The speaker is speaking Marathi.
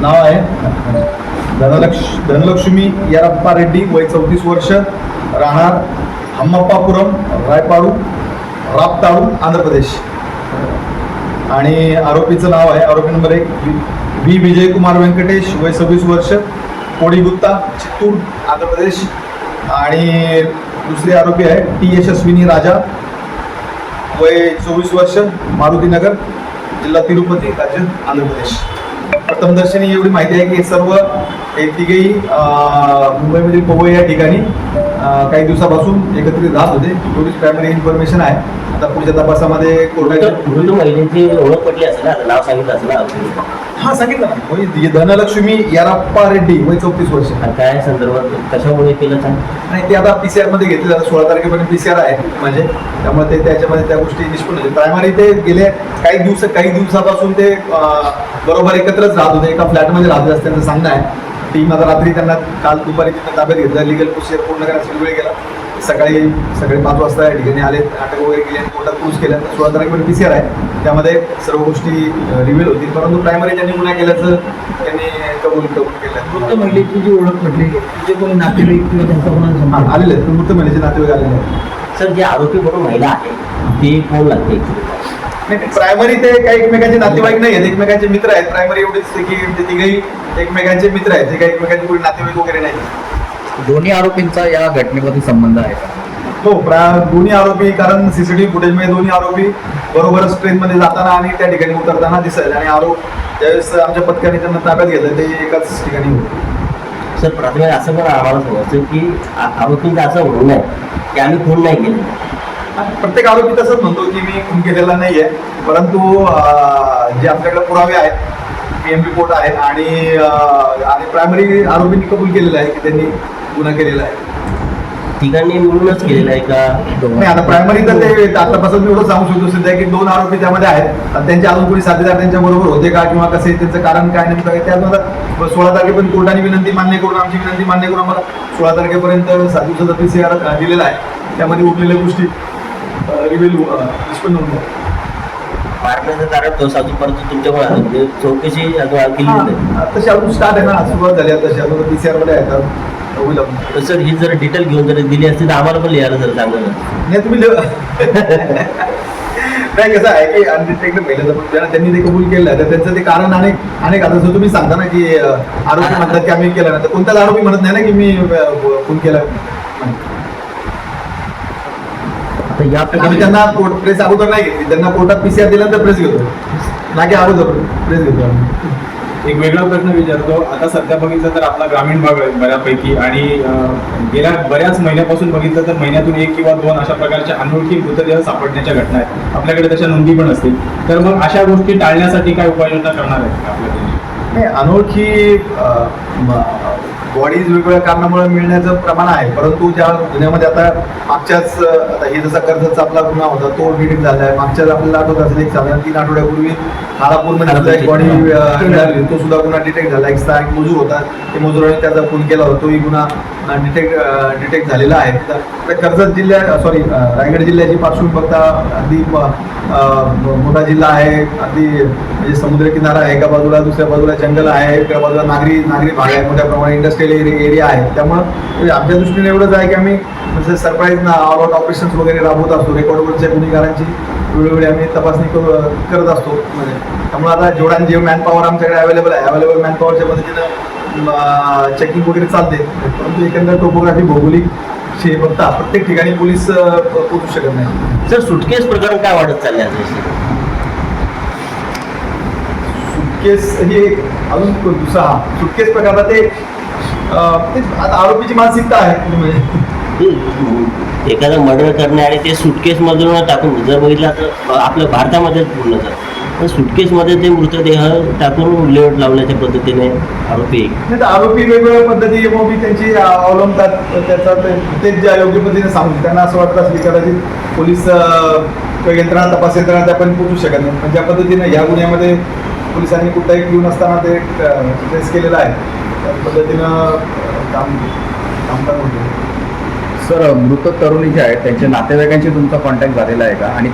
नाव आहे धनलक्ष धनलक्ष्मी यारप्पा रेड्डी वय चौतीस वर्ष राहणार हम्मप्पापुरम रायपाडू रापताळू आंध्र प्रदेश. आणि आरोपीचं नाव आहे आरोपी नंबर एक विजय कुमार व्यंकटेश वय सव्वीस वर्ष कोडीगुत्ता चित्तूर आंध्र प्रदेश. आणि दुसरे आरोपी आहे टी यशस्विनी राजा वय चोवीस वर्ष मारुतीनगर जिल्हा तिरुपती राज्य आंध्र प्रदेश. प्रथमदर्शनी एवढी माहिती आहे की सर्व हे तिघेही मुंबईमधील पवई या ठिकाणी काही दिवसापासून एकत्रित राहत होते. एवढीच प्रायमरी इन्फॉर्मेशन आहे. आता पुढच्या तपासामध्ये महिलेची ओळख पटली असेल ना? नाव सांगितलं असेल ना? हा सांगितलं ना. धनलक्ष्मी याराप्पा रेड्डी वय चौतीस वर्ष. काय संदर्भात? कशामुळे केलं आणि ते आता पीसीआरमध्ये घेतले जातात. सोळा तारखेपर्यंत पीसीआर आहे म्हणजे त्यामुळे ते त्याच्यामध्ये त्या गोष्टी निष्पन्न होते प्रायमरी ते गेले काही दिवस काही दिवसापासून ते बरोबर एकत्रच राहत होते. एका फ्लॅटमध्ये राहत असं त्यांचं सांगणं आहे. टीम आता रात्री त्यांना काल दुपारी तिथं ताब्यात घेतलं. लिगल प्रोसिजर पूर्ण करण्यासाठी वेळ गेला. सकाळी सकाळी पाच वाजता या ठिकाणी आले. नाटक वगैरे केले आणि कोर्टात क्रूज केल्या सोळा तारखेपर्यंत पीसीआर आहे. त्यामध्ये सर्व गोष्टी रिव्हील होतील. परंतु प्रायमरी ज्यांनी गुन्हा केल्याचं त्यांनी कबूल कबूल केलं मृत महिलेची जी ओळख पडली तिचे कोणी नातेवाईक किंवा त्यांचा कोणाला हा, आलेले आहेत. मृत महिलेचे नातेवाईक आलेले आहेत. सर जे आरोपी म्हणून महिला आहे ती कोण लागते? नाही प्रायमरी ते काही एकमेकांचे नातेवाईक नाही आहेत. एकमेकांचे मित्र आहेत. प्रायमरी एवढेच की ते तिघही एकमेकांचे मित्र आहेत. ते काही एकमेकांचे कोणी नातेवाईक वगैरे नाही दोन्ही आरोपींचा या घटनेमध्ये संबंध आहे का? हो प्रा दोन्ही आरोपी कारण सीसीटीव्ही फुटेजमध्ये दोन्ही आरोपी बरोबरच ट्रेनमध्ये जाताना आणि त्या ठिकाणी उतरताना दिसायचे आणि आरोप ज्यावेळेस आमच्या पथकाने त्यांना ताब्यात घेतलं ते एकाच ठिकाणी होते. सर प्राथमिक असं पण आम्हाला समजतं की आरोपींचं असं म्हणणं आहे की आम्ही खून नाही केले प्रत्येक आरोपी तसंच म्हणतो की मी खून केलेला नाही आहे परंतु जे आमच्याकडे पुरावे आहेत पी एम रिपोर्ट आहे आणि आणि प्रायमरी आरोपींनी कबूल केलेलं आहे की त्यांनी गुन्हा केलेला आहे. तिघांनी मिळूनच केलेलं आहे का? नाही आता प्रायमरी तर ते आतापासून मी एवढं सांगू शकतो सध्या की दोन आरोपी त्यामध्ये आहेत. आणि त्यांचे अजून कोणी साथीदार त्यांच्या बरोबर होते का किंवा कसे त्यांचं कारण काय नेमकं आहे त्यात सोळा तारखेपर्यंत कोर्टाने विनंती मान्य करून आमची विनंती मान्य करून आम्हाला सोळा तारखेपर्यंत सात दिवसाचा पी सी आर दिलेला आहे. त्यामध्ये उरलेल्या गोष्टी रिव्हिल निष्पन्न जातील. मारण्याचं कारण तुमच्यामुळे म्हणजे चौकशी अजून केली नाही तशी अजून स्टार्ट आहे ना. सुरुवात झाली आहे तशी अजून पी सी आरमध्ये आहे. तर होईल आपण. तर सर ही जर डिटेल घेऊन जर दिली असती तर आम्हाला पण लिहायला जर चांगलं. नाही तुम्ही लिह- नाही कसं आहे की अनडिटेक्टेड महिला पण ज्यांना त्यांनी ते कबूल केलं. आहे तर त्यांचं ते कारण अनेक अनेक आता जसं तुम्ही सांगता ना की अं, आरोपी म्हणतात की आम्ही केलं ना तर कोणताच आरोपी म्हणत नाही ना की मी अं, खून केला. आता या आम्ही त्यांना कोर्ट प्रेस अगोदर नाही घेतली. त्यांना कोर्टात पीसीआर दिल्यानंतर प्रेस घेतो. ना की अगोदर प्रेस घेतो आम्ही. एक वेगळा प्रश्न विचारतो. आता सध्या बघितलं तर आपला ग्रामीण भाग आहे बऱ्यापैकी आणि गेल्या बऱ्याच महिन्यापासून बघितलं तर महिन्यातून एक किंवा दोन अशा प्रकारच्या अनोळखी मृतदेह सापडण्याच्या घटना आहेत. आपल्याकडे तशा नोंदी पण असतील. तर मग अशा गोष्टी टाळण्यासाठी काय उपाययोजना करणार आहेत आपल्याकडे नाही अनोळखी बॉडीज वेगवेगळ्या कारणामुळे मिळण्याचं प्रमाण आहे. परंतु ज्या गुन्ह्यामध्ये आता मागच्याच आता हे जसा कर्जाचा आपला गुन्हा होता तो डिटेक्ट झाला आहे मागच्याच आपल्याला आठवत असेल एक साधारण तीन आठवड्यापूर्वी खालापूरमध्ये सुद्धा एक बॉडी मिळाली तो सुद्धा गुन्हा डिटेक्ट झाला. एक स्थानिक मजूर होता. ते मजुराने त्याचा खून केला होता. तोही गुन्हा डिटेक्ट डिटेक्ट झालेला आहे. तर कर्जत जिल्ह्या सॉरी रायगड जिल्ह्याची पार्श्वभूमी बघता अगदी मोठा जिल्हा आहे. अगदी म्हणजे समुद्र किनारा आहे. एका बाजूला दुसऱ्या बाजूला जंगल आहे. एका बाजूला नागरी नागरी भाग आहे. मोठ्या प्रमाणात इंडस्ट्रियल एरिया आहे. त्यामुळं म्हणजे आमच्या दृष्टीने एवढंच आहे की आम्ही म्हणजे सरप्राईज ना ऑल आउट ऑपरेशन्स वगैरे राबवत असतो. रेकॉर्डवरच्या गुन्हेगारांची वेळोवेळी आम्ही तपासणी करू करत असतो. म्हणजे त्यामुळे आता जेवढा जे मॅन पॉवर आमच्याकडे अवेलेबल आहे अवेलेबल मॅन पॉवरच्या पद्धतीनं चेकिंग वगैरे चालते. परंतु एकंदर टोपोग्राफी भौगोलिक बघता प्रत्येक ठिकाणी पोलीस अं, पोहोचू शकत नाही. सर सुटकेस प्रकरण काय वाढत चालले सुटकेस ही अजून दुसरा हा. सुटकेस प्रकारात ते आरोपीची मानसिकता आहे म्हणजे. एखादं मर्डर करणे आणि ते सुटकेस मधून टाकून जर बघितलं तर आपल्या भारतामध्येच पूर्ण तर तर सुटकेसमध्ये ते मृतदेह टाकून विल्हेवाट लावण्याच्या पद्धतीने आरोपी आरोपी वेगवेगळ्या पद्धती मग मी त्यांची अवलंबतात. त्याचा ते ज्या योग्य पद्धतीने सांगू त्यांना असं वाटत असेल की कदाचित पोलीस यंत्रणा तपास यंत्रणा त्या पण पोचू शकत नाही. पण ज्या पद्धतीने ह्या गुन्ह्यामध्ये पोलिसांनी कुठलाही क्ल्यू नसताना ते ट्रेस केलेलं आहे. त्या पद्धतीनं काम कामकाज होते. सर मृत तरुणी जे आहेत त्यांच्या नातेवाईकांशी तुमचा कॉन्टॅक्ट झालेला आहे का? आणि